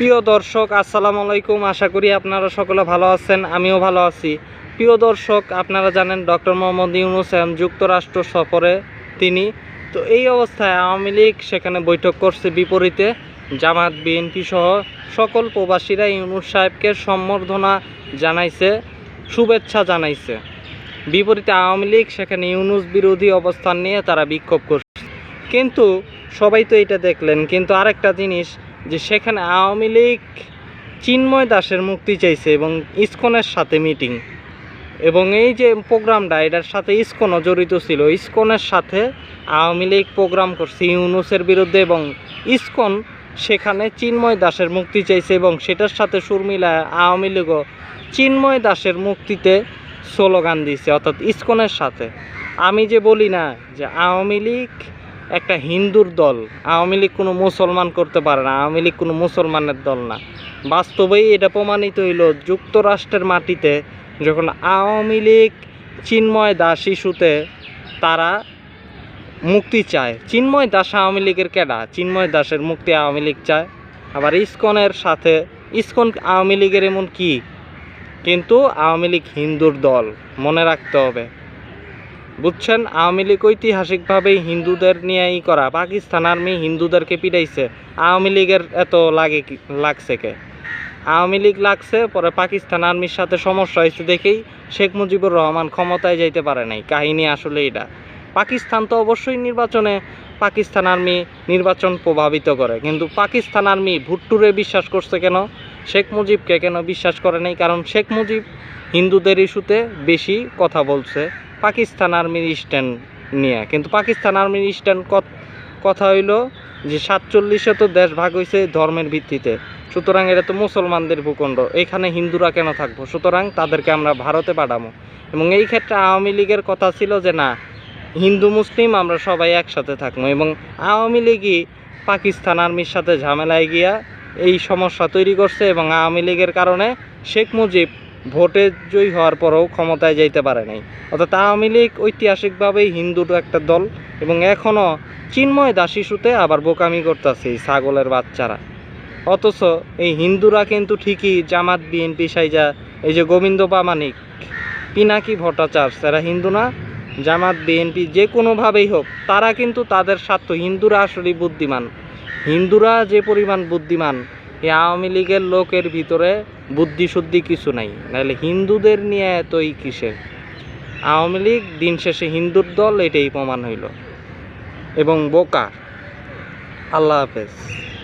প্রিয় দর্শক, আসসালামু আলাইকুম। আশা করি আপনারা সকলে ভালো আছেন, আমিও ভালো আছি। প্রিয় দর্শক, আপনারা জানেন ডক্টর মোহাম্মদ ইউনুস যুক্তরাষ্ট্র সফরে তিনি। তো এই অবস্থায় আওয়ামী লীগ সেখানে বৈঠক করছে বিপরীতে। জামাত, বিএনপি সহ সকল প্রবাসীরা ইউনুস সাহেবকে সম্বর্ধনা জানাইছে, শুভেচ্ছা জানাইছে। বিপরীতে আওয়ামী লীগ সেখানে ইউনুস বিরোধী অবস্থান নিয়ে তারা বিক্ষোভ করছে। কিন্তু সবাই তো এটা দেখলেন, কিন্তু আরেকটা জিনিস যে সেখানে আওয়ামী লীগ চিন্ময় দাসের মুক্তি চাইছে এবং ইসকনের সাথে মিটিং। এবং এই যে প্রোগ্রামটা, এটার সাথে ইসকনও জড়িত ছিল। ইসকনের সাথে আওয়ামী লীগ প্রোগ্রাম করছে ইউনুসের বিরুদ্ধে এবং ইসকন সেখানে চিন্ময় দাসের মুক্তি চাইছে এবং সেটার সাথে সুর মিলায় আওয়ামী লীগও চিন্ময় দাসের মুক্তিতে স্লোগান দিয়েছে, অর্থাৎ ইসকনের সাথে। আমি যে বলি না যে আওয়ামী লীগ একটা হিন্দুর দল, আওয়ামী লীগ কোনো মুসলমান করতে পারে না, আওয়ামী লীগ কোনো মুসলমানের দল না। বাস্তবেই এটা প্রমাণিত হইল যুক্তরাষ্ট্রের মাটিতে যখন আওয়ামী লীগ চিন্ময় দাস ইস্যুতে তারা মুক্তি চায়। চিন্ময় দাস আওয়ামী লীগের কেডা? চিন্ময় দাসের মুক্তি আওয়ামী লীগ চায়। আবার ইস্কনের সাথে, ইস্কন আওয়ামী লীগের এমন কি? কিন্তু আওয়ামী লীগ হিন্দুর দল, মনে রাখতে হবে। বুঝছেন, আওয়ামী লীগ ঐতিহাসিকভাবেই হিন্দুদের নিয়েই করা। পাকিস্তান আর্মি হিন্দুদেরকে পিটাইছে। আওয়ামী লীগের এত লাগে লাগছে কে? আওয়ামী লীগ লাগছে, পরে পাকিস্তান আর্মির সাথে সমস্যা হয়েছে দেখেই শেখ মুজিবুর রহমান ক্ষমতায় যাইতে পারে নাই। কাহিনী আসলে এটা পাকিস্তান তো অবশ্যই নির্বাচনে পাকিস্তান আর্মি নির্বাচন প্রভাবিত করে। কিন্তু পাকিস্তান আর্মি ভুট্টুরে বিশ্বাস করছে কেন? শেখ মুজিবকে কেন বিশ্বাস করে নাই? কারণ শেখ মুজিব হিন্দুদের ইস্যুতে বেশি কথা বলছে। পাকিস্তান আর্মির স্ট্যান্ড নিয়ে। কিন্তু পাকিস্তান আর্মির স্ট্যান্ড কথা হইল যে সাতচল্লিশে তো দেশ ভাগ হয়েছে ধর্মের ভিত্তিতে। সুতরাং এটা তো মুসলমানদের ভূখণ্ড। এখানে হিন্দুরা কেন থাকব? সুতরাং তাদেরকে আমরা ভারতে পাঠাবো এবং এই ক্ষেত্রে আওয়ামী লীগের কথা ছিল যে না, হিন্দু, মুসলিম আমরা সবাই একসাথে থাকব। এবং আওয়ামী লীগই পাকিস্তান আর্মির সাথে ঝামেলায় গিয়া এই সমস্যা তৈরি করছে এবং আওয়ামী লীগের কারণে শেখ মুজিব ভোটে জয়ী হওয়ার পরেও ক্ষমতায় যাইতে পারে নাই। অর্থাৎ আওয়ামী লীগ ঐতিহাসিকভাবেই হিন্দুর একটা দল এবং এখনও চিন্ময় দাস ইস্যুতে আবার বোকামি করতেছে এই ছাগলের বাচ্চারা। অথচ এই হিন্দুরা কিন্তু ঠিকই জামাত, বিএনপি সাইজা, এই যে গোবিন্দ প্রামাণিক, পিনাকি ভট্টাচার্য, এরা হিন্দু না, জামাত, বিএনপি যে কোনোভাবেই হোক, তারা কিন্তু তাদের স্বার্থ, হিন্দুরা আসলেই বুদ্ধিমান। হিন্দুরা যে পরিমাণ বুদ্ধিমান, এই আওয়ামী লীগের লোকের ভিতরে বুদ্ধি শুদ্ধি কিছু নাই। নাহলে হিন্দুদের নিয়ে এতই কিসের? আওয়ামী লীগ দিন শেষে হিন্দুর দল, এটাই প্রমাণ হইল। এবং বোকা আল্লাহ হাফেজ।